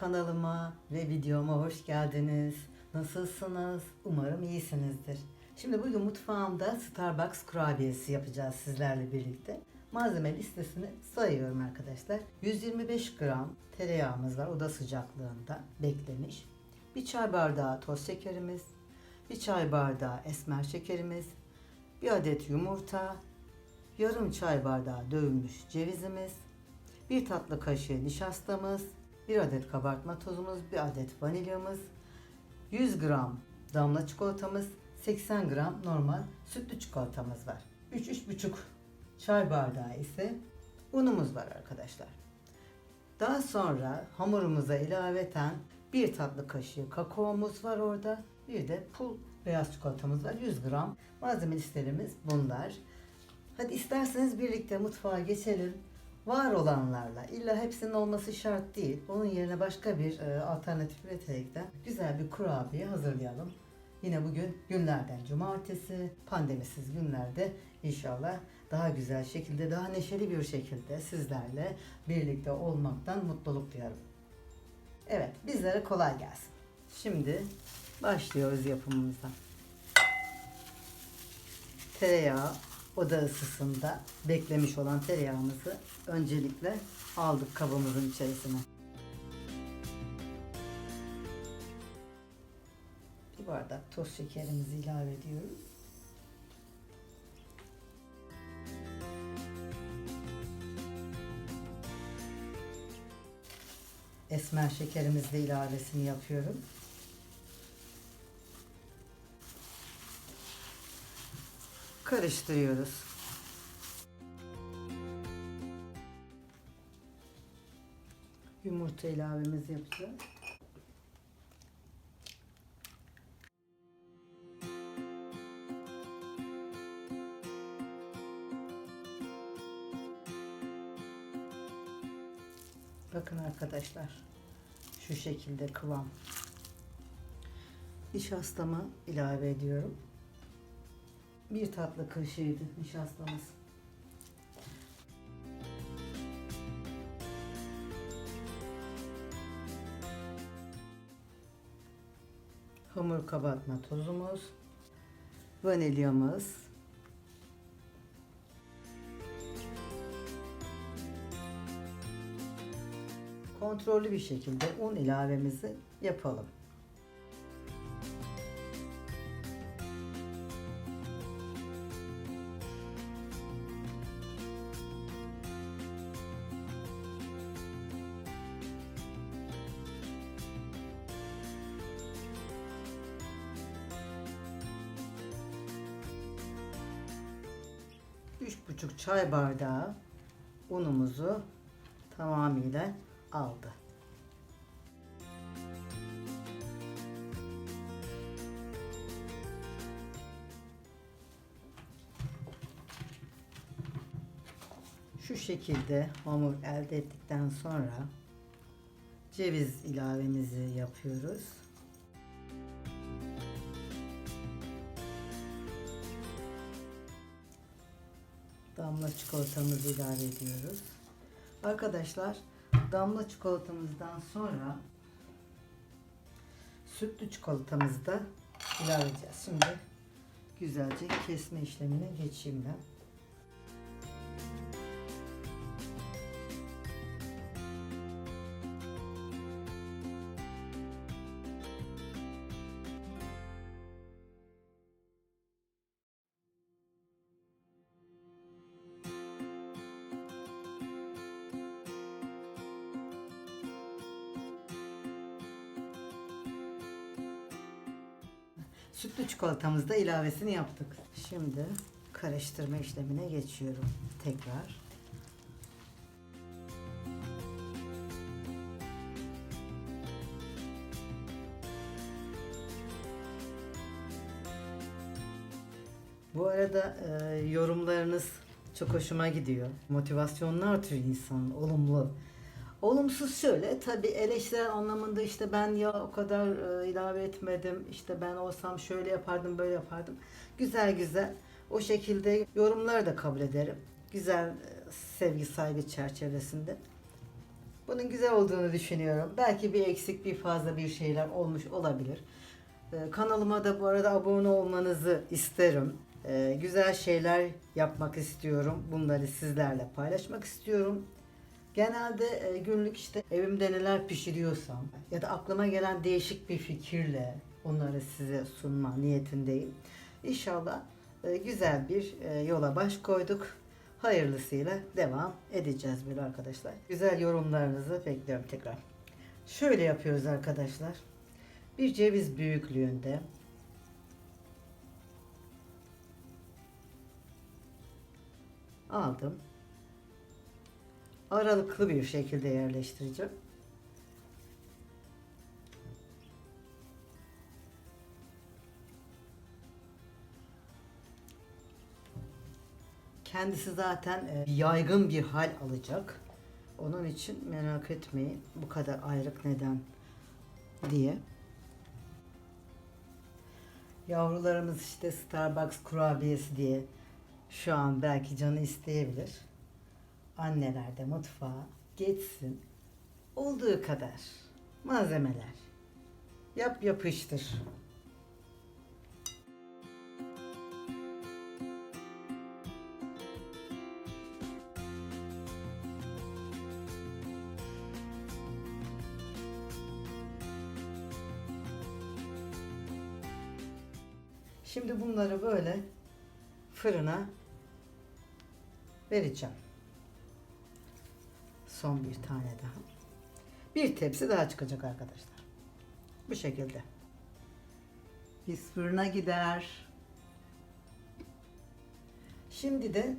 Kanalıma ve videoma hoş geldiniz. Nasılsınız? Umarım iyisinizdir. Şimdi bugün mutfağımda Starbucks kurabiyesi yapacağız sizlerle birlikte. Malzeme listesini sayıyorum arkadaşlar. 125 gram tereyağımız var oda sıcaklığında beklemiş. Bir çay bardağı toz şekerimiz, bir çay bardağı esmer şekerimiz, bir adet yumurta, yarım çay bardağı dövülmüş cevizimiz, bir tatlı kaşığı nişastamız, bir adet kabartma tozumuz, bir adet vanilyamız, 100 gram damla çikolatamız, 80 gram normal sütlü çikolatamız var. 3-3,5 çay bardağı ise unumuz var arkadaşlar. Daha sonra hamurumuza ilaveten bir tatlı kaşığı kakaomuz var orada. Bir de pul beyaz çikolatamız var. 100 gram. Malzeme listelerimiz bunlar. Hadi isterseniz birlikte mutfağa geçelim. Var olanlarla illa hepsinin olması şart değil. Onun yerine başka bir e, alternatif üreterekten güzel bir kurabiye hazırlayalım. Yine bugün günlerden cumartesi, pandemisiz günlerde inşallah daha güzel şekilde, daha neşeli bir şekilde sizlerle birlikte olmaktan mutluluk duyarım. Evet, bizlere kolay gelsin. Şimdi başlıyoruz yapımımıza. Tereyağı oda ısısında beklemiş olan tereyağımızı öncelikle aldık kabımızın içerisine. Bir bardak toz şekerimizi ilave ediyoruz. Esmer şekerimizle ilavesini yapıyorum. Karıştırıyoruz. Yumurta ilavemizi yapacağız. Bakın arkadaşlar şu şekilde kıvam. Nişastamı ilave ediyorum. Bir tatlı kaşığıydı nişastamız. Hamur kabartma tozumuz. Vanilyamız. Kontrollü bir şekilde un ilavemizi yapalım. Üç buçuk çay bardağı unumuzu tamamıyla aldı. Şu şekilde hamur elde ettikten sonra ceviz ilavemizi yapıyoruz. Damla çikolatamızı ilave ediyoruz. Arkadaşlar damla çikolatamızdan sonra sütlü çikolatamızı da ilave edeceğiz. Şimdi güzelce kesme işlemine geçeyim ben. Sütlü çikolatamızda ilavesini yaptık. Şimdi karıştırma işlemine geçiyorum tekrar. Bu arada e, yorumlarınız çok hoşuma gidiyor. Motivasyonlu artıyor insan, olumlu. Olumsuz şöyle tabi eleştirel anlamında işte ben ya o kadar e, ilave etmedim işte ben olsam şöyle yapardım böyle yapardım. Güzel güzel o şekilde yorumları da kabul ederim. Güzel e, sevgi saygı çerçevesinde. Bunun güzel olduğunu düşünüyorum. Belki bir eksik bir fazla bir şeyler olmuş olabilir. Ee, Kanalıma da bu arada abone olmanızı isterim. Ee, Güzel şeyler yapmak istiyorum. Bunları sizlerle paylaşmak istiyorum. Genelde e, günlük işte evimde neler pişiriyorsam ya da aklıma gelen değişik bir fikirle onları size sunma niyetindeyim. İnşallah e, güzel bir e, yola baş koyduk. Hayırlısıyla devam edeceğiz böyle arkadaşlar. Güzel yorumlarınızı bekliyorum tekrar. Şöyle yapıyoruz arkadaşlar. Bir ceviz büyüklüğünde aldım. Aralıklı bir şekilde yerleştireceğim. Kendisi zaten e, yaygın bir hal alacak. Onun için merak etmeyin bu kadar ayrık neden diye. Yavrularımız işte Starbucks kurabiyesi diye şu an belki canı isteyebilir. Anneler de mutfağa geçsin. Olduğu kadar malzemeler. Yap yapıştır. Şimdi bunları böyle fırına vereceğim. Son bir tane daha. Bir tepsi daha çıkacak arkadaşlar. Bu şekilde. Biz fırına gider. Şimdi de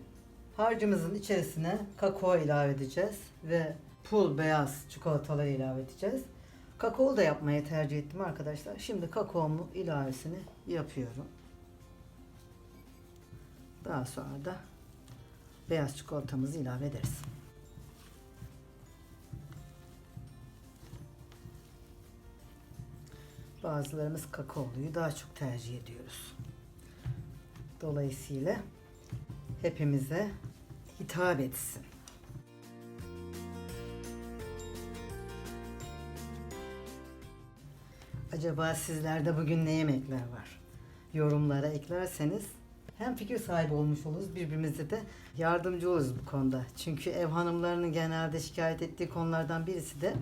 harcımızın içerisine kakao ilave edeceğiz ve pul beyaz çikolataları ilave edeceğiz. Kakao da yapmayı tercih ettim arkadaşlar. Şimdi kakaomu ilavesini yapıyorum. Daha sonra da beyaz çikolatamızı ilave ederiz. Bazılarımız kakaoluyu daha çok tercih ediyoruz. Dolayısıyla hepimize hitap etsin. Acaba sizlerde bugün ne yemekler var? Yorumlara eklerseniz hem fikir sahibi olmuş oluruz birbirimize de yardımcı oluruz bu konuda. Çünkü ev hanımlarının genelde şikayet ettiği konulardan birisi de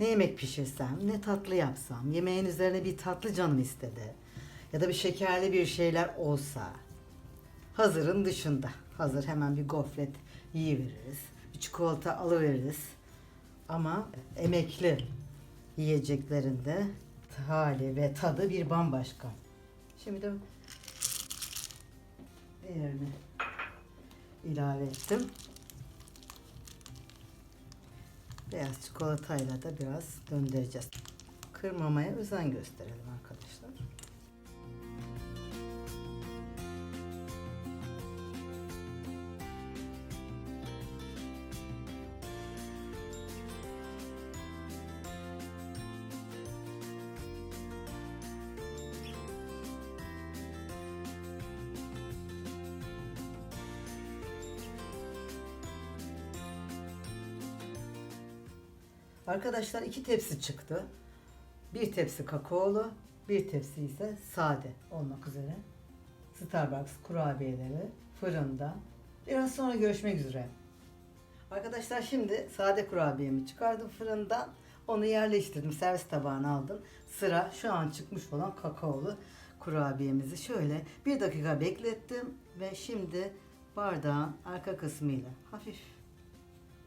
ne yemek pişirsem, ne tatlı yapsam, yemeğin üzerine bir tatlı canım istedi. Ya da bir şekerli bir şeyler olsa. Hazırın dışında. Hazır hemen bir gofret yiyiveririz. Bir çikolata alıveririz. Ama emekli yiyeceklerinde hali ve tadı bir bambaşka. Şimdi de diğerini ilave ettim. Beyaz çikolatayla da biraz döndüreceğiz. Kırmamaya özen gösterelim arkadaşlar. Arkadaşlar iki tepsi çıktı. Bir tepsi kakaolu, bir tepsi ise sade olmak üzere. Starbucks kurabiyeleri fırında. Biraz sonra görüşmek üzere. Arkadaşlar şimdi sade kurabiyemi çıkardım fırından. Onu yerleştirdim. Servis tabağına aldım. Sıra şu an çıkmış olan kakaolu kurabiyemizi şöyle bir dakika beklettim ve şimdi bardağın arka kısmıyla hafif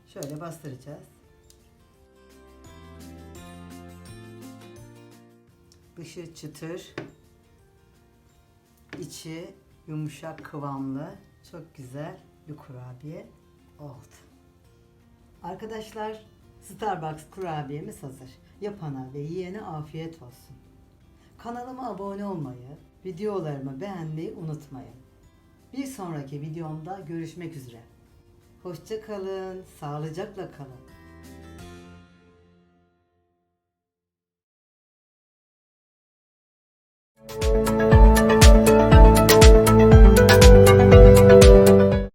şöyle bastıracağız. Dışı çıtır, içi yumuşak kıvamlı, çok güzel bir kurabiye oldu. Arkadaşlar Starbucks kurabiyemiz hazır. Yapana ve yiyene afiyet olsun. Kanalıma abone olmayı, videolarımı beğenmeyi unutmayın. Bir sonraki videomda görüşmek üzere. Hoşça kalın, sağlıcakla kalın.